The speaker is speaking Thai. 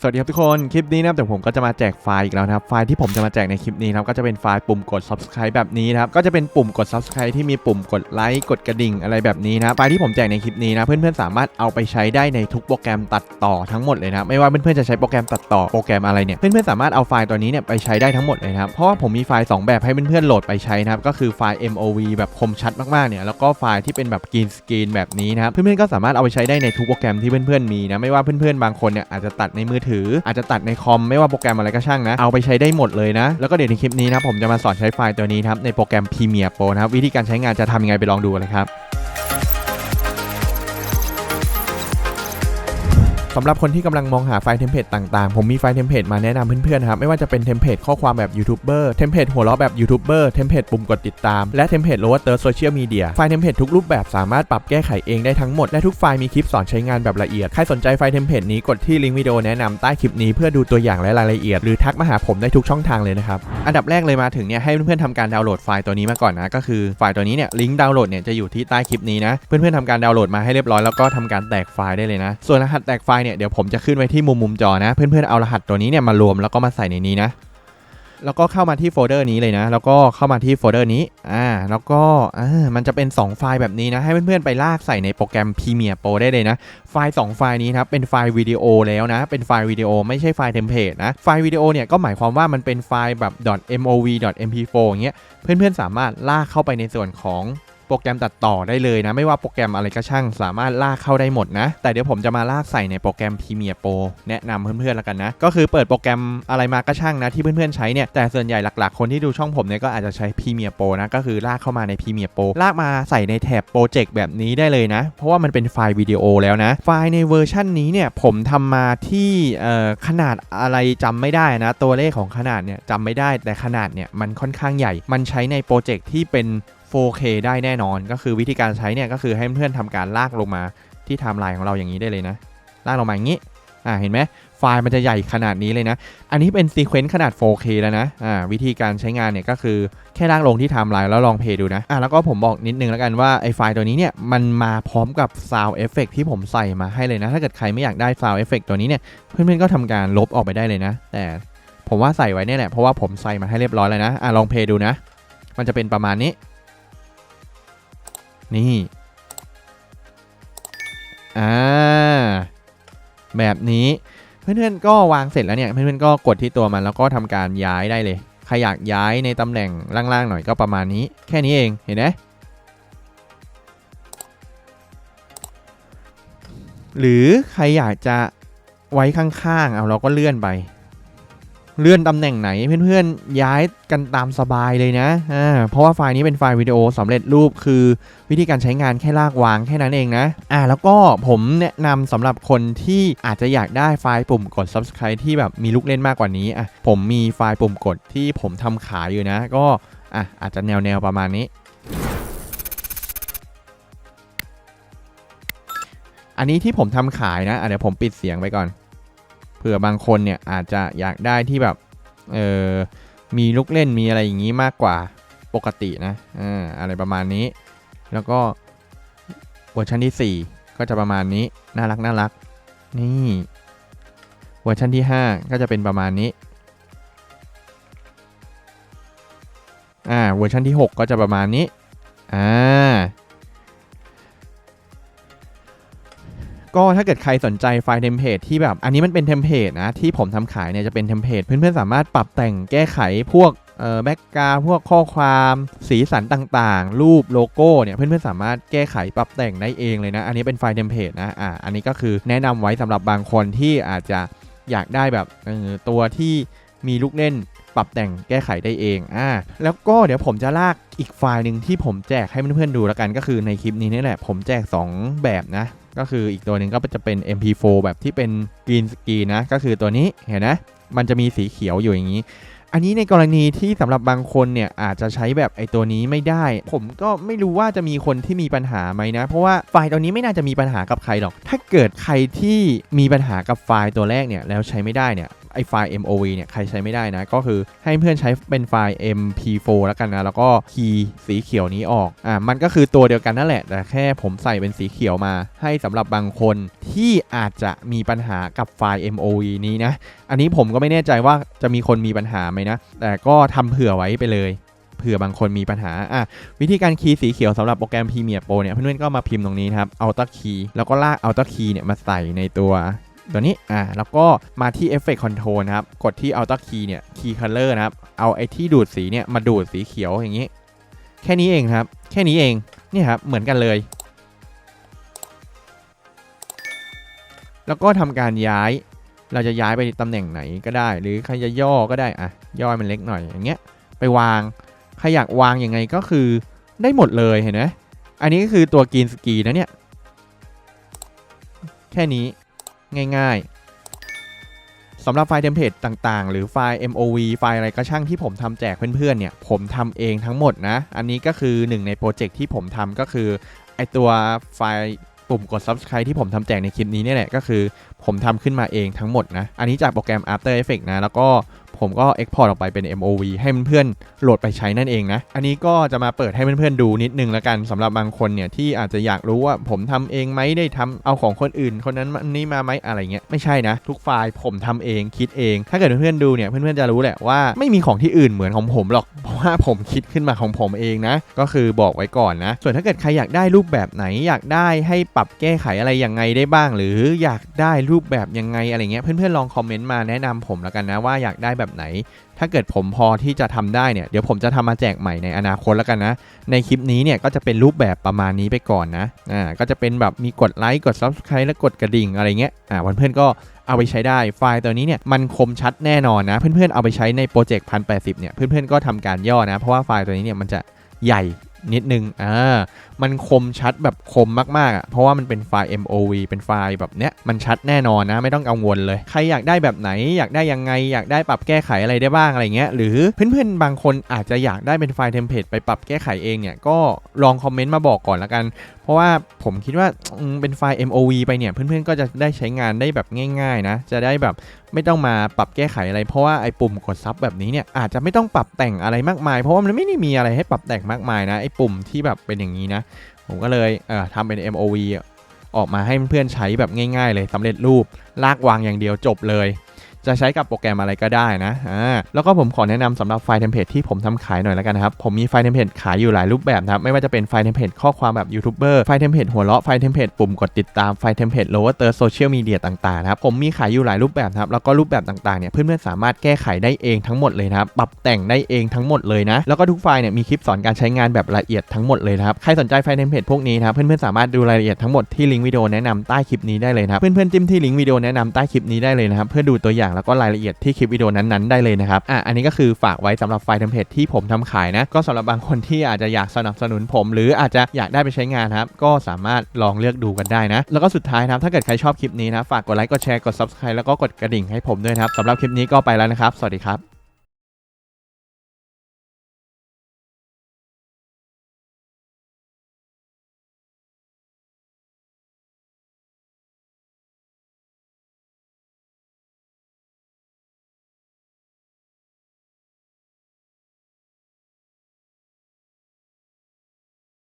สวัสดีครับทุกคน คลิปนี้นะครับเดี๋ยวผมก็จะมาแจกไฟล์อีกแล้วนะครับ ไฟล์ที่ผมจะมาแจกในคลิปนี้นะครับก็จะเป็นไฟล์ปุ่มกด subscribe แบบนี้นะครับ ก็จะเป็นปุ่มกด subscribe ที่มีปุ่มกดไลค์กดกระดิ่งอะไรแบบนี้นะไฟล์ที่ผมแจกในคลิปนี้นะ เพื่อนๆสามารถเอาไปใช้ได้ในทุกโปรแกรมตัดต่อทั้งหมดเลยนะไม่ว่าเพื่อนๆจะใช้โปรแกรมตัดต่อโปรแกรมอะไรเนี่ยเพื่อนๆสามารถเอาไฟล์ตัวนี้เนี่ยไปใช้ได้ทั้งหมดเลยนะครับเพราะว่าผมมีไฟล์สองแบบให้เพื่อนๆโหลดไปใช้นะครับก็คือไฟล์ MOV แบบคมชัดมากๆเนี่ยแล้วก็ไฟล์ที่เป็นแบบกรีนสกรีนแบบนี้นะครับเพื่อนๆก็สามารถเอาไปใช้ได้ในทุกโปรแกรมที่เพื่อนๆมีนะไม่ว่าเพื่อนๆบางคนเนี่ยอาจจะตัดในมือถือ อาจจะตัดในคอมไม่ว่าโปรแกรมอะไรก็ช่างนะ เอาไปใช้ได้หมดเลยนะ แล้วก็เดี๋ยวในคลิปนี้นะผมจะมาสอนใช้ไฟล์ตัวนี้ครับในโปรแกรม Premiere Pro นะครับวิธีการใช้งานจะทำยังไงไปลองดูเลยครับ สำหรับคนที่กำลังมองหาไฟล์เทมเพลตต่างๆ ผมมีไฟล์เทมเพลตมาแนะนำเพื่อนๆนะครับ ไม่ว่าจะเป็นเทมเพลตข้อความแบบยูทูบเบอร์เทมเพลตหัวเราะแบบยูทูบเบอร์เทมเพลตปุ่มกดติดตาม และเทมเพลตโลว์เตอร์โซเชียลมีเดียไฟล์เทมเพลตทุกรูปแบบสามารถปรับแก้ไขเองได้ทั้งหมด และทุกไฟล์มีคลิปสอนใช้งานแบบละเอียด ใครสนใจไฟล์เทมเพลตนี้กดที่ลิงก์วิดีโอแนะนำใต้คลิปนี้เพื่อดูตัวอย่างและรายละเอียด หรือทักมาหาผมได้ทุกช่องทางเลยนะครับอันดับแรกเลยมาถึงเนี่ยให้เพื่อนๆทำการดาวน์โหลดไฟล์ตัวนี้มาก่อนนะก็คือไฟล์ตัวนี้เนี่ยลิงก์ดาวน์โหลดเนี่ยจะอยู่ที่ใต้คลิปนี้นะเพื่อนๆทำการดาวน์โหลดมาให้เรียบร้อยแล้วก็ทำการแตกไฟล์ได้เลยนะส่วนรหัสแตกไฟล์เนี่ยเดี๋ยวผมจะขึ้นไว้ที่มุมมุมจอนะ เพื่อนๆเอารหัสตัวนี้เนี่ยมารวมแล้วก็มาใส่ในนี้นะ แล้วก็เข้ามาที่โฟลเดอร์นี้เลยนะ แล้วก็เข้ามาที่โฟลเดอร์นี้อ่าแล้วก็อ่ามันจะเป็น 2 ไฟล์แบบนี้นะ ให้เพื่อนๆไปลากใส่ในโปรแกรม Premiere Pro ได้เลยนะ ไฟล์ 2 ไฟล์นี้นะครับเป็นไฟล์วิดีโอแล้วนะ เป็นไฟล์วิดีโอไม่ใช่ไฟล์เทมเพลตนะ ไฟล์วิดีโอเนี่ยก็หมายความว่ามันเป็นไฟล์แบบ .mov .mp4 อย่างเงี้ยเพื่อนๆสามารถลากเข้าไปในส่วนของ โปรแกรมตัดต่อได้เลยนะ ไม่ว่าโปรแกรมอะไรก็ช่าง สามารถลากเข้าได้หมดนะ แต่เดี๋ยวผมจะมาลากใส่ในโปรแกรม Premiere Pro แนะนำเพื่อนๆแล้วกันนะ ก็คือเปิดโปรแกรมอะไรมาก็ช่างนะที่เพื่อนๆใช้เนี่ย แต่ส่วนใหญ่หลักๆ คนที่ดูช่องผมเนี่ยก็อาจจะใช้ Premiere Pro นะ ก็คือลากเข้ามาใน Premiere Pro ลากมาใส่ในแถบโปรเจกต์แบบนี้ได้เลยนะ เพราะว่ามันเป็นไฟล์วิดีโอแล้วนะ ไฟล์ในเวอร์ชันนี้เนี่ยผมทำมาที่ขนาดอะไรจำไม่ได้นะ ตัวเลขของขนาดเนี่ยจำไม่ได้แต่ขนาดเนี่ยมันค่อนข้างใหญ่ มันใช้ในโปรเจกต์ที่เป็น 4K ได้แน่นอน ก็คือวิธีการใช้เนี่ยก็คือให้เพื่อนๆทำการลากลงมาที่ไทม์ไลน์ของเราอย่างนี้ได้เลยนะ ลากลงมาอย่างนี้อ่าเห็นไหมไฟล์มันจะใหญ่ขนาดนี้เลยนะ อันนี้เป็นซีเควนต์ขนาด 4K แล้วนะอ่าวิธีการใช้งานเนี่ยก็คือแค่ลากลงที่ไทม์ไลน์แล้วลองเพย์ดูนะอ่าแล้วก็ผมบอกนิดนึงแล้วกันว่าไอ้ไฟล์ตัวนี้เนี่ยมันมาพร้อมกับ Sound Effect ที่ผมใส่มาให้เลยนะ ถ้าเกิดใครไม่อยากได้ Sound Effect ตัวนี้เนี่ยเพื่อนๆก็ทำการลบออกไปได้เลยนะ แต่ผมว่าใส่ไว้เนี่ยแหละเพราะว่าผมใส่มาให้เรียบร้อยแล้วนะอ่าลองเพย์ดูนะ มันจะเป็นประมาณนี้ นี่ อ่า แบบนี้เพื่อนๆก็วางเสร็จแล้วเนี่ย เพื่อนๆก็กดที่ตัวมันแล้วก็ทำการย้ายได้เลยใครอยากย้ายในตำแหน่งล่างๆหน่อยก็ประมาณนี้ แค่นี้เองเห็นไหมหรือใครอยากจะไว้ข้างๆ เอาเราก็เลื่อนไป เลื่อนตำแหน่งไหนเพื่อนๆย้ายกันตามสบายเลยนะอ่าเพราะว่าไฟล์นี้เป็นไฟล์วิดีโอสำเร็จรูปคือวิธีการใช้งานแค่ลากวางแค่นั้นเองนะอ่าแล้วก็ผมแนะนำสำหรับคนที่อาจจะอยากได้ไฟล์ปุ่มกด subscribe ที่แบบมีลูกเล่นมากกว่านี้อะผมมีไฟล์ปุ่มกดที่ผมทำขายอยู่นะ ก็อะอาจจะแนวๆประมาณนี้อันนี้ที่ผมทำขายนะะเดี๋ยวผมปิดเสียงไปก่อน ผื่อบางคนเนี่ยอาจจะอยากได้ที่แบบเออมีลูกเล่นมีอะไรอย่างนี้มากกว่าปกตินะอ่าอะไรประมาณนี้ แล้วก็เวอร์ชันที่ 4 ก็จะประมาณนี้น่ารักน่ารักนี่เวอร์ชันที่ 5 ก็จะเป็นประมาณนี้อ่าเวอร์ชันที่ 6 ก็จะประมาณนี้อ่า ก็ถ้าเกิดใครสนใจไฟล์เทมเพลตที่แบบ อันนี้มันเป็นเทมเพลตนะที่ผมทำขายเนี่ยจะเป็นเทมเพลตเพื่อนๆสามารถปรับแต่งแก้ไขพวกเอ่อแบ็กกราวพวกข้อความสีสันต่างๆ รูปโลโก้เนี่ยเพื่อนๆสามารถแก้ไขปรับแต่งได้เองเลยนะ อันนี้เป็นไฟล์เทมเพลตนะอ่าอันนี้ก็คือแนะนำไว้สำหรับบางคนที่อาจจะอยากได้แบบเออตัวที่มีลูกเล่นปรับแต่งแก้ไขได้เอง อ่า แล้วก็เดี๋ยวผมจะลากอีกไฟล์หนึ่งที่ผมแจกให้เพื่อนๆดูแล้วกันก็คือในคลิปนี้นี่แหละ ผมแจก 2 แบบนะ ก็คืออีกตัวหนึ่งก็จะเป็น MP4 แบบที่เป็นกรีนสกรีนนะ ก็คือตัวนี้เห็นนะมันจะมีสีเขียวอยู่อย่างนี้ อันนี้ในกรณีที่สำหรับบางคนเนี่ยอาจจะใช้แบบไอตัวนี้ไม่ได้ ผมก็ไม่รู้ว่าจะมีคนที่มีปัญหาไหมนะ เพราะว่าไฟล์ตัวนี้ไม่น่าจะมีปัญหากับใครหรอก ถ้าเกิดใครที่มีปัญหากับไฟล์ตัวแรกเนี่ยแล้วใช้ไม่ได้เนี่ย ไอไฟล์ MOV เนี่ยใครใช้ไม่ได้นะ ก็คือให้เพื่อนใช้เป็นไฟล์ MP4 แล้วกันนะ แล้วก็คีย์สีเขียวนี้ออกอ่ามันก็คือตัวเดียวกันนั่นแหละ แต่แค่ผมใส่เป็นสีเขียวมา ให้สำหรับบางคนที่อาจจะมีปัญหากับไฟล์ MOV นี้นะ อันนี้ผมก็ไม่แน่ใจว่าจะมีคนมีปัญหาไหมนะ แต่ก็ทำเผื่อไว้ไปเลยเผื่อบางคนมีปัญหาอะวิธีการคีย์สีเขียวสำหรับโปรแกรม Premiere Pro เนี่ยเพื่อนๆก็มาพิมพ์ตรงนี้ครับ Auto Key แล้วก็ลาก Auto Key เนี่ยมาใส่ในตัว ตัวนี้อ่าแล้วก็มาที่ Effect Control นะครับ กดที่ Auto Key เนี่ย Key Color นะครับ เอาไอ้ที่ดูดสีเนี่ย มาดูดสีเขียวอย่างนี้ แค่นี้เองครับ แค่นี้เองเนี่ครับ เหมือนกันเลย แล้วก็ทำการย้าย เราจะย้ายไปตำแหน่งไหนก็ได้ หรือใครจะย่อก็ได้อะย่อมันเล็กหน่อยอย่างเงี้ย ไปวาง ใครอยากวางยังไงก็คือได้หมดเลยเห็นไหมอันนี้ก็คือตัวกรีนสกีนะเนี่ย แค่นี้ ง่ายๆสำหรับไฟล์เทมเพลตต่างๆ หรือไฟล์ MOV ไฟล์อะไรก็ช่างที่ผมทำแจกเพื่อนๆเนี่ยผมทำเองทั้งหมดนะ อันนี้ก็คือหนึ่งในโปรเจกต์ที่ผมทำก็คือไอตัวไฟล์ปุ่มกด subscribe ที่ผมทำแจกในคลิปนี้เนี่ยแหละก็คือผมทำขึ้นมาเองทั้งหมดนะ อันนี้จากโปรแกรม After Effects นะ แล้วก็ ผมก็ Export ออกไปเป็น MOV ให้เพื่อนๆโหลดไปใช้นั่นเองนะ อันนี้ก็จะมาเปิดให้เพื่อนๆดูนิดนึงแล้วกันสำหรับบางคนเนี่ยที่อาจจะอยากรู้ว่าผมทำเองไหมได้ทำเอาของคนอื่น คนนั้นนนี้มาไหมอะไรเงี้ยไม่ใช่นะ ทุกไฟล์ผมทำเองคิดเอง ถ้าเกิดเพื่อนๆดูเนี่ยเพื่อนๆจะรู้แหละว่าไม่มีของที่อื่นเหมือนของผมหรอกเพราะว่าผมคิดขึ้นมาของผมเองนะ ก็คือบอกไว้ก่อนนะ ส่วนถ้าเกิดใครอยากได้รูปแบบไหนอยากได้ให้ปรับแก้ไขอะไรยังไงได้บ้าง หรืออยากได้รูปแบบยังไงอะไรเงี้ยเพื่อนๆลองคอมเมนต์มาแนะนำผมแล้วกันนะว่าอยากได้แบบไหน ถ้าเกิดผมพอที่จะทำได้เนี่ย เดี๋ยวผมจะทำมาแจกใหม่ในอนาคตแล้วกันนะ ในคลิปนี้เนี่ยก็จะเป็นรูปแบบประมาณนี้ไปก่อนนะ อ่า ก็จะเป็นแบบมีกดไลค์ กด Subscribe และกดกระดิ่งอะไรเงี้ย อ่าเพื่อนๆก็เอาไปใช้ได้ไฟล์ตัวนี้เนี่ยมันคมชัดแน่นอนนะ เพื่อนๆเอาไปใช้ในโปรเจกต์พันแเนี่ยเพื่อนๆก็ทำการย่อนะ เพราะว่าไฟล์ตัวนี้เนี่ยมันจะใหญ่นิดนึงอ่ามันคมชัดแบบคมมากๆอะเพราะว่ามันเป็นไฟล์ MOV เป็นไฟล์แบบเนี้ยมันชัดแน่นอนนะไม่ต้องกังวลเลย ใครอยากได้แบบไหนอยากได้ยังไง อยากได้ปรับแก้ไขอะไรได้บ้างอะไรเงี้ยหรือเพื่อนๆบางคนอาจจะอยากได้เป็นไฟล์เทมเพลตไปปรับแก้ไขเองเนี่ยก็ลองคอมเมนต์มาบอกก่อนละกัน เพราะว่าผมคิดว่าเป็นไฟล์ MOV ไปเนี่ยเพื่อนๆก็จะได้ใช้งานได้แบบง่ายๆนะจะได้แบบไม่ต้องมาปรับแก้ไขอะไรเพราะว่าไอ้ปุ่มกดซับแบบนี้เนี่ยอาจจะไม่ต้องปรับแต่งอะไรมากมาย เพราะว่ามันไม่ได้มีอะไรให้ปรับแต่งมากมายนะไอ้ปุ่มที่แบบเป็นอย่างนี้นะ ผมก็เลยเอ่อทำเป็น MOV ออกมาให้เพื่อนๆใช้แบบง่าย ๆ เลยสำเร็จรูปลากวางอย่างเดียวจบเลย จะใช้กับโปรแกรมอะไรก็ได้นะอ่าแล้วก็ผมขอแนะนำสำหรับไฟล์เทมเพลตที่ผมทำขายหน่อยแล้วกันนะครับ ผมมีไฟล์เทมเพลตขายอยู่หลายรูปแบบนะครับ ไม่ว่าจะเป็นไฟล์เทมเพลตข้อความแบบยูทูบเบอร์ ไฟล์เทมเพลตหัวเราะ ไฟล์เทมเพลตปุ่มกดติดตาม ไฟล์เทมเพลตโลว์เตอร์โซเชียลมีเดียต่างๆนะครับ ผมมีขายอยู่หลายรูปแบบนะครับ แล้วก็รูปแบบต่างๆเนี่ย เพื่อนๆสามารถแก้ไขได้เองทั้งหมดเลยนะครับ ปรับแต่งได้เองทั้งหมดเลยนะ แล้วก็ทุกไฟล์เนี่ยมีคลิปสอนการใช้งานแบบละเอียดทั้งหมดเลยนะครับ ใครสนใจไฟล์เทมเพลตพวกนี้นะครับ เพื่อนๆสามารถดูรายละเอียดทั้งหมดที่ลิงก์วิดีโอแนะนำใต้คลิปนี้ได้เลยนะครับ เพื่อนๆจิ้มที่ลิงก์วิดีโอแนะนำใต้คลิปนี้ได้เลยนะครับ เพื่อดูตัวอย่างแล้วก็รายละเอียดที่คลิปวิดีโอนั้นๆได้เลยนะครับอะอันนี้ก็คือฝากไว้สำหรับไฟล์เทมเพลตที่ผมทำขายนะก็สำหรับบางคนที่อาจจะอยากสนับสนุนผม หรืออาจจะอยากได้ไปใช้งานครับก็สามารถลองเลือกดูกันได้นะ แล้วก็สุดท้ายนะถ้าเกิดใครชอบคลิปนี้นะฝากกดไลค์กดแชร์กด subscribe แล้วก็กดกระดิ่งให้ผมด้วยนะครับสำหรับคลิปนี้ก็ไปแล้วนะครับ สวัสดีครับ